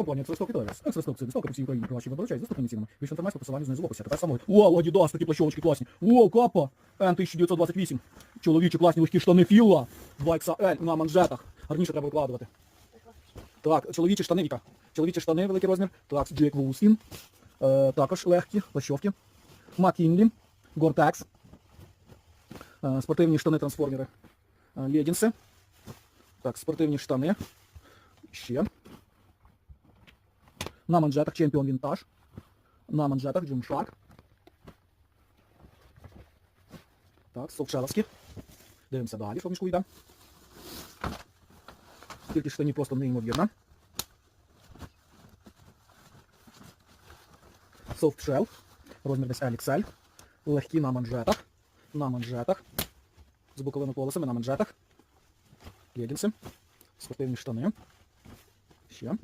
Компанія Експрес-Ток Віталіас. Експрес-Ток – це доставка по всій Україні. Кращі виборчають з доступними цінами. Більше інформації по посиланню знизу в описі. Тепер самої. Вау, Адідас, такі плащовочки класні. Вау, капа. N1928. Чоловічі класні легкі штани Філа. 2XL на манжетах. Гарніше треба викладувати. Так, чоловічі штани Віка. Чоловічі штани, великий розмір. Так, Джек Вулсін. Е, також легкі, плащовки. Макінлі. Гортекс. Е, спортивні штани трансформери. Е, легінси. Так, спортивні штани. Ще. На манжетах чемпіон вінтаж. На манжетах Gymshark. Так, совшеловські. Дивимося далі, що в мішку йде. Кількість штанів просто неймовірна. Soft Shell. Розмір десь LXL. Легкі на манжетах. На манжетах. З боковими полосами на манжетах. Легінси. Спортивні штани. Ще.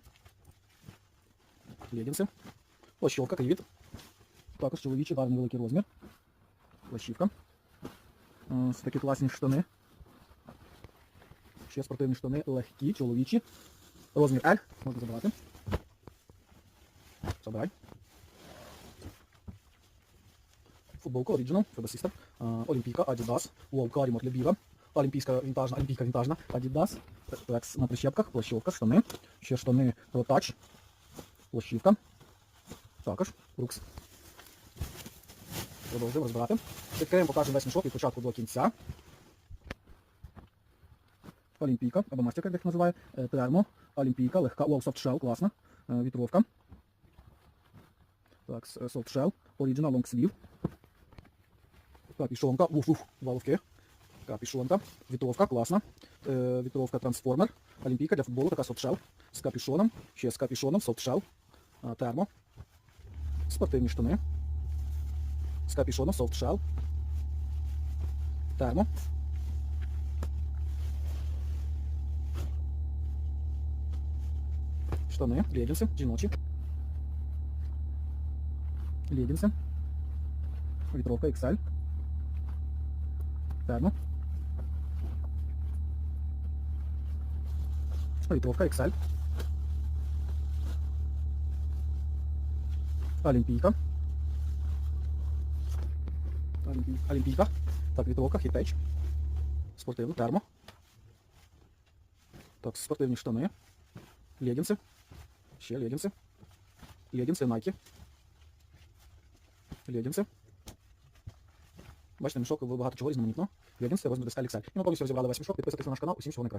Легінси. Плащовка, кривіт. Також чоловічий, гарний великий розмір. Плащівка. Ось такі класні штани. Ще спортивні штани, легкі, чоловічі. Розмір L. Можна забрати. Забирай. Футболка Original, Фебасіста. Олімпійка, Adidas. Вовка, Арімот Лебіга. Олімпійська вінтажна, олімпійка вінтажна, Adidas. Рекс на прищепках, плащовка, штани. Ще штани Pro Touch. Плащівка. Також Брукс. Продовжуємо розбирати. Відкриємо, покажемо весь мішок від початку до кінця. Олімпійка, або мастерка, як їх називає. Е, Термо, Олімпійка, легка, Wow, Soft Shell, класна. Е, Вітровка. Так, е, Soft Shell, Original Long Sleeve. Капішонка, вуф-вуф, два ловки. Капішонка, вітровка, класна. Е, Вітровка Трансформер. Олімпійка для футболу, така Shell. З капішоном, ще з капішоном, Soft Е, Термо. Спортивні штани. З капішоном, Soft Shell. Термо. Штани, легінси, жіночі. Легінси. Вітровка XL. Термо. Вітровка XL. Олімпійка. Олімпій- Олімпійка. Так, вітровка, хітеч. Спортивна, термо. Так, спортивні штани. Легінси. Ще легінси. Легінси Nike. Легінси. Бачите, мішок багато чого різноманітно. Легінси розмір десь LXL. І ми повністю розібрали весь мішок. Підписуйтесь на наш канал. Усім всього найкращого.